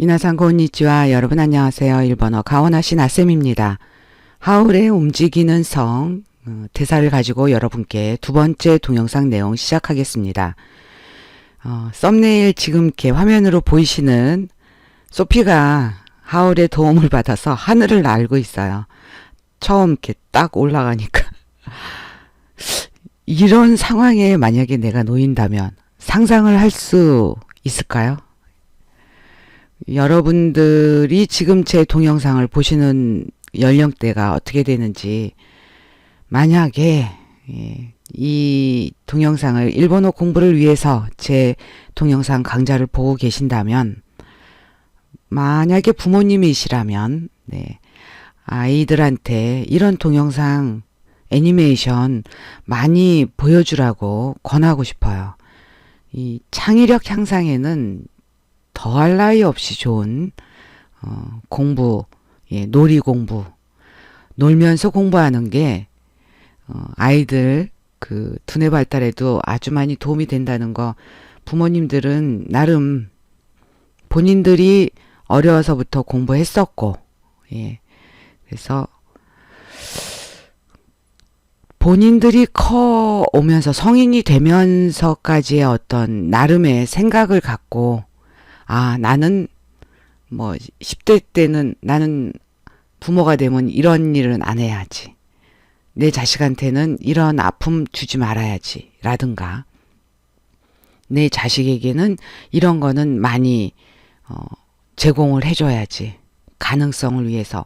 미나상 고니치와 여러분 안녕하세요. 일본어 가오나시 나쌤입니다. 하울의 움직이는 성 어, 대사를 가지고 여러분께 두 번째 동영상 내용 시작하겠습니다. 어, 썸네일 지금 이렇게 화면으로 보이시는 소피가 하울의 도움을 받아서 하늘을 날고 있어요. 처음 이렇게 딱 올라가니까 이런 상황에 만약에 내가 놓인다면 상상을 할 수 있을까요? 여러분들이 지금 제 동영상을 보시는 연령대가 어떻게 되는지 만약에 예, 이 동영상을 일본어 공부를 위해서 제 동영상 강좌를 보고 계신다면 만약에 부모님이시라면 네, 아이들한테 이런 동영상 애니메이션 많이 보여주라고 권하고 싶어요. 이 창의력 향상에는 더할 나위 없이 좋은 어, 공부, 예, 놀이 공부, 놀면서 공부하는 게 어, 아이들 그 두뇌 발달에도 아주 많이 도움이 된다는 거. 부모님들은 나름 본인들이 어려서부터 공부했었고, 예, 그래서 본인들이 커 오면서 성인이 되면서까지의 어떤 나름의 생각을 갖고 아, 나는 뭐 10대 때는 나는 부모가 되면 이런 일은 안 해야지. 내 자식한테는 이런 아픔 주지 말아야지. 라든가. 내 자식에게는 이런 거는 많이 어, 제공을 해줘야지. 가능성을 위해서.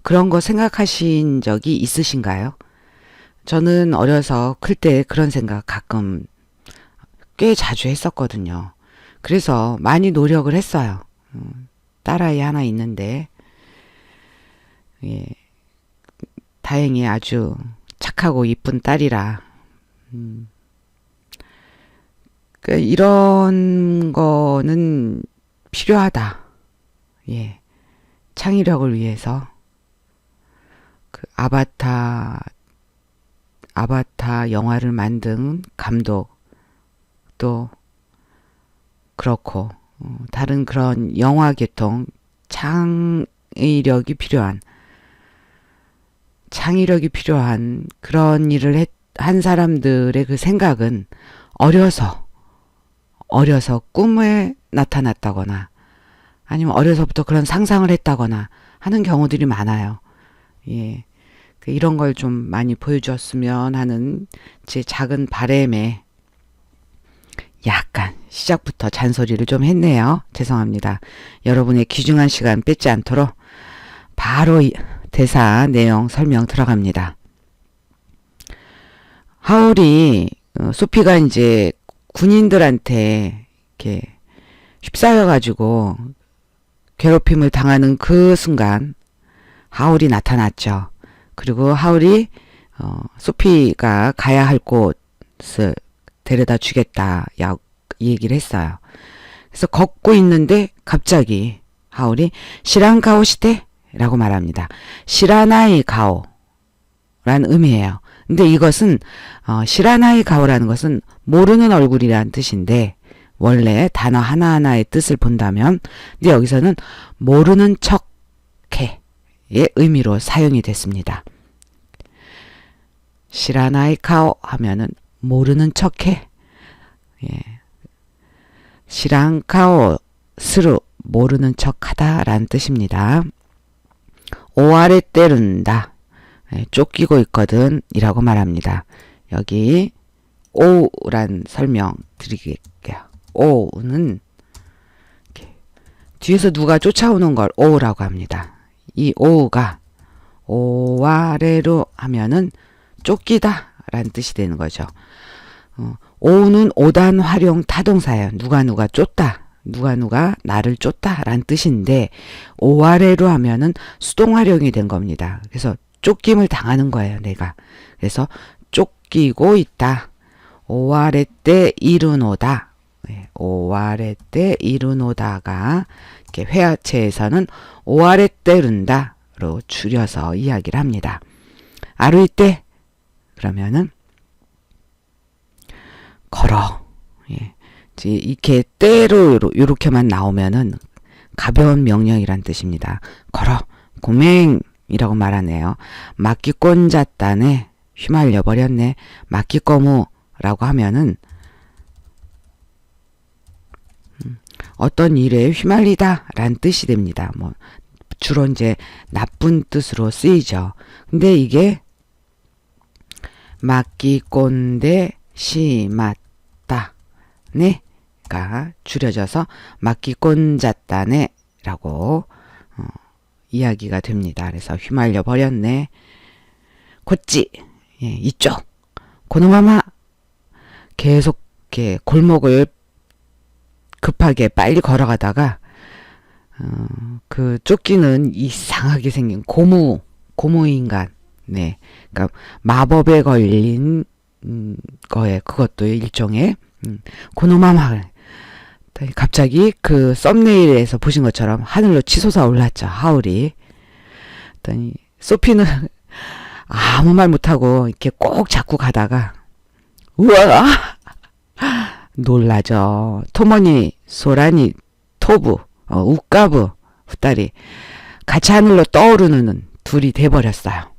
그런 거 생각하신 적이 있으신가요? 저는 어려서 클 때 그런 생각 가끔 꽤 자주 했었거든요. 그래서 많이 노력을 했어요. 음, 딸아이 하나 있는데, 예, 다행히 아주 착하고 이쁜 딸이라, 음, 그 이런 거는 필요하다. 예, 창의력을 위해서 그 아바타 아바타 영화를 만든 감독 또 그렇고 어, 다른 그런 영화 계통 창의력이 필요한 창의력이 필요한 그런 일을 했, 한 사람들의 그 생각은 어려서 어려서 꿈에 나타났다거나 아니면 어려서부터 그런 상상을 했다거나 하는 경우들이 많아요. 예. 그 이런 걸 좀 많이 보여주었으면 하는 제 작은 바램에 약간 시작부터 잔소리를 좀 했네요. 죄송합니다. 여러분의 귀중한 시간 뺏지 않도록 바로 대사 내용 설명 들어갑니다. 하울이 어, 소피가 이제 군인들한테 이렇게 휩싸여 가지고 괴롭힘을 당하는 그 순간 하울이 나타났죠. 그리고 하울이 어, 소피가 가야 할 곳을 데려다 주겠다. 야, 얘기를 했어요. 그래서 걷고 있는데 갑자기 하울이 시란가오 시대? 라고 말합니다. 시라나이 가오. 라는 의미예요. 근데 이것은 어, 시라나이 가오라는 것은 모르는 얼굴이라는 뜻인데 원래 단어 하나하나의 뜻을 본다면 근데 여기서는 모르는 척해의 의미로 사용이 됐습니다. 시라나이 가오 하면은 모르는 척해. 예. 시랑카오 스루 모르는 척하다라는 뜻입니다. 오아래 때른다. 예, 쫓기고 있거든 이라고 말합니다. 여기 오란 설명 드리게요. 오는 뒤에서 누가 쫓아오는 걸 오라고 합니다. 이 오가 오아래로 하면은 쫓기다 라는 뜻이 되는 거죠. 어, 오는 오단 활용 타동사예요. 누가 누가 쫓다. 누가 누가 나를 쫓다 라는 뜻인데 오아래로 하면은 수동 활용이 된 겁니다. 그래서 쫓김을 당하는 거예요. 내가. 그래서 쫓기고 있다. 오아래 때 이르노다. 네, 오아래 때 이르노다가 이렇게 회화체에서는 오아래 때른다로 줄여서 이야기를 합니다. 아루이 때 그러면은 걸어. 예. 이렇게 때로 요렇게만 나오면은 가벼운 명령이란 뜻입니다. 걸어 고맹이라고 말하네요. 막기꼰 잤다네 휘말려 버렸네 막기꺼무라고 하면은 음, 어떤 일에 휘말리다 란 뜻이 됩니다. 뭐 주로 이제 나쁜 뜻으로 쓰이죠. 근데 이게 막기꼰대 심았다. 네가 줄여져서 막기꼰잤다네라고 어, 이야기가 됩니다. 그래서 휘말려 버렸네. 곧지. 예, 이쪽. 고놈아마. 계속 이렇게 골목을 급하게 빨리 걸어가다가 어, 그 쫓기는 이상하게 생긴 고무 고무 인간 네. 그러니까 마법에 걸린 음, 거에 그것도 일종의 음, 고놈아마 갑자기 그 썸네일에서 보신 것처럼 하늘로 치솟아 올랐죠 하울이. 그랬더니 소피는 아무 말 못하고 이렇게 꼭 잡고 가다가 우와! 놀라죠. 토머니 소라니 토부 어, 우까부 후다리 같이 하늘로 떠오르는 둘이 돼버렸어요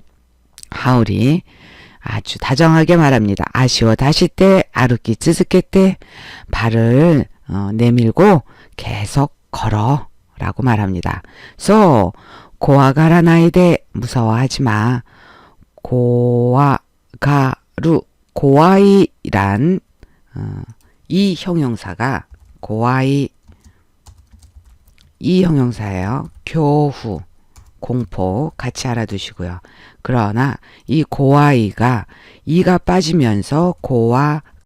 하울이 아주 다정하게 말합니다. 아쉬워 다시 때 아르키 쯔스케 때 발을 어, 내밀고 계속 걸어 라고 말합니다. so 고아가라 나이데 무서워하지 마. 고아가루 고아이란 어, 이 형용사가 고아이 이 형용사예요. 교후 공포 같이 알아두시고요. 그러나 이 고아이가 이가 빠지면서 고와